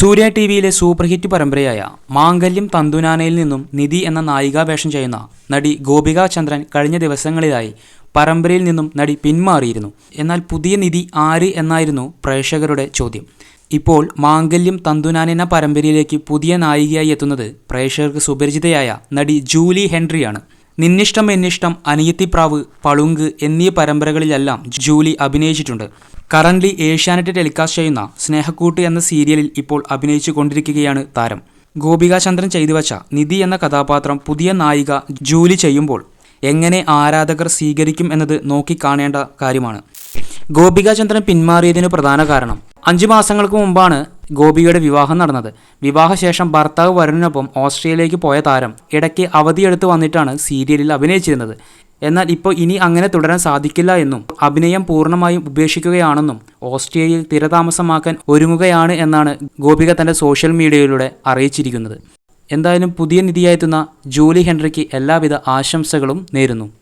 സൂര്യ T വിയിലെ super hit പരമ്പരയായ മാംഗല്യം തന്തുനാനയിൽ നിന്നും നിധി എന്ന നായികാവേഷം ചെയ്യുന്ന നടി ഗോപിക ചന്ദ്രൻ കഴിഞ്ഞ ദിവസങ്ങളിലായി പരമ്പരയിൽ നിന്നും നടി പിന്മാറിയിരുന്നു. എന്നാൽ പുതിയ നിധി ആര് എന്നായിരുന്നു പ്രേക്ഷകരുടെ ചോദ്യം. ഇപ്പോൾ മാംഗല്യം തന്തുനാൻ എന്ന പരമ്പരയിലേക്ക് പുതിയ നായികയായി എത്തുന്നത് പ്രേക്ഷകർക്ക് സുപരിചിതയായ നടി ജൂലി ഹെൻറിയാണ് നിന്നിഷ്ടം എന്നിഷ്ടം അനിയത്തിപ്രാവ് പളുങ്ക് എന്നീ പരമ്പരകളിലെല്ലാം ജൂലി അഭിനയിച്ചിട്ടുണ്ട്. കറന്റ്ലി ഏഷ്യാനെറ്റ് ടെലികാസ്റ്റ് ചെയ്യുന്ന സ്നേഹക്കൂട്ട് എന്ന സീരിയലിൽ ഇപ്പോൾ അഭിനയിച്ചു കൊണ്ടിരിക്കുകയാണ് താരം. ഗോപികാചന്ദ്രൻ ചെയ്തു വച്ച നിധി എന്ന കഥാപാത്രം പുതിയ നായിക ജൂലി ചെയ്യുമ്പോൾ എങ്ങനെ ആരാധകർ സ്വീകരിക്കും എന്നത് നോക്കിക്കാണേണ്ട കാര്യമാണ്. ഗോപികാചന്ദ്രൻ പിന്മാറിയതിന് പ്രധാന കാരണം അഞ്ചു മാസങ്ങൾക്ക് മുമ്പാണ് ഗോപികയുടെ വിവാഹം നടന്നത്. വിവാഹശേഷം ഭർത്താവ് വരുണിനൊപ്പം ഓസ്ട്രേലിയയിലേക്ക് പോയ താരം ഇടയ്ക്ക് അവധിയെടുത്ത് വന്നിട്ടാണ് സീരിയലിൽ അഭിനയിച്ചിരുന്നത്. എന്നാൽ ഇപ്പോൾ ഇനി അങ്ങനെ തുടരാൻ സാധിക്കില്ല എന്നും അഭിനയം പൂർണമായും ഉപേക്ഷിക്കുകയാണെന്നും ഓസ്ട്രേലിയയിൽ സ്ഥിരതാമസമാക്കാൻ ഒരുങ്ങുകയാണ് എന്നാണ് ഗോപിക തന്റെ സോഷ്യൽ മീഡിയയിലൂടെ അറിയിച്ചിരിക്കുന്നത്. എന്തായാലും പുതിയ നിധിയായെത്തുന്ന ജൂലി ഹെൻറിക്ക് എല്ലാവിധ ആശംസകളും നേരുന്നു.